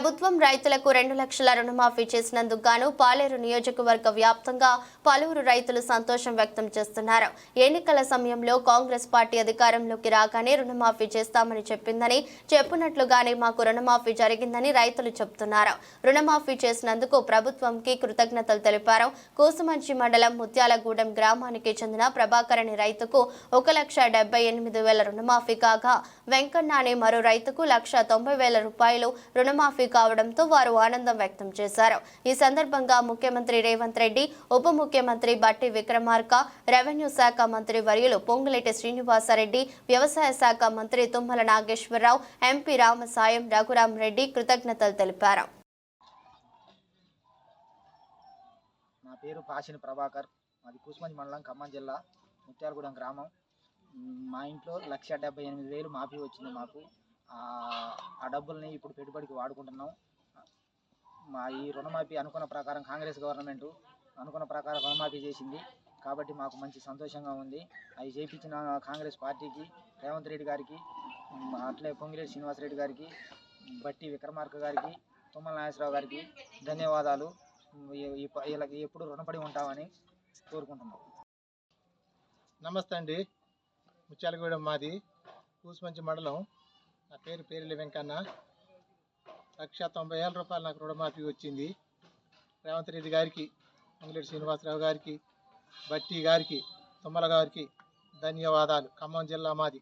ప్రభుత్వం రైతులకు రెండు లక్షల రుణమాఫీ చేసినందుకు గాను పాలేరు నియోజకవర్గ వ్యాప్తంగా పలువురు రైతులు సంతోషం వ్యక్తం చేస్తున్నారు. ఎన్నికల సమయంలో కాంగ్రెస్ పార్టీ అధికారంలోకి రాగానే రుణమాఫీ చేస్తామని చెప్పిందని చెప్పినట్లుగానే మాకు రుణమాఫీ జరిగిందని రైతులు చెబుతున్నారు రుణమాఫీ చేసినందుకు ప్రభుత్వంకి కృతజ్ఞతలు తెలిపారు. కూసుమంచి మండలం ముత్యాలగూడెం గ్రామానికి చెందిన ప్రభాకర్ అనే రైతుకు ఒక లక్ష డెబ్బై ఎనిమిది వేల రుణమాఫీ కాగా వెంకన్న అనే మరో రైతుకు లక్ష తొంభై వేల రూపాయలు రుణమాఫీ కావడంతో వారు ఆనందం వ్యక్తం చేశారు. ఈ సందర్భంగా ముఖ్యమంత్రి రేవంత్ రెడ్డి ఉప ముఖ్యమంత్రి బట్టి విక్రమార్క రెవెన్యూ శాఖ మంత్రి వర్యులు పొంగులేటి శ్రీనివాసరెడ్డి వ్యవసాయ శాఖ మంత్రి తుమ్మల నాగేశ్వరరావు ఎంపీ రామసాయం రఘురాం రెడ్డి కృతజ్ఞతలు తెలిపారు. నా పేరు పాషిని ప్రభాకర్. మాది కూసుమంచి మండలం ఖమ్మం జిల్లా ముత్యాలగూడెం గ్రామం. మా ఇంట్లో లక్ష డెబ్బై ఎనిమిది వేలు మాఫీ వచ్చింది మాకు. ఆ డబ్బుల్ని ఇప్పుడు పెట్టుబడికి వాడుకుంటున్నాం. మా ఈ రుణమాఫీ అనుకున్న ప్రకారం కాంగ్రెస్ గవర్నమెంట్ అనుకున్న ప్రకారం రుణమాఫీ చేసింది. కాబట్టి మాకు మంచి సంతోషంగా ఉంది. అవి చేయించిన కాంగ్రెస్ పార్టీకి రేవంత్ రెడ్డి గారికి అట్లే పొంగిరెడ్డి శ్రీనివాసరెడ్డి గారికి బట్టి విక్రమార్క గారికి తుమ్మల నాగేశ్వరరావు గారికి ధన్యవాదాలు. వీళ్ళకి ఎప్పుడు రుణపడి ఉంటామని కోరుకుంటున్నాం. నమస్తే అండి. ముత్యాలగూడెం మాది. కూసుమంచి మండలం నా పేరు పేరుల వెంకన్న. లక్ష తొంభై వేల రూపాయలు నాకు రుణమాఫీ వచ్చింది. రేవంత్ రెడ్డి గారికి మంగిరెడ్డి శ్రీనివాసరావు గారికి బట్టి గారికి తుమ్మల గారికి ధన్యవాదాలు. ఖమ్మం జిల్లా మాది.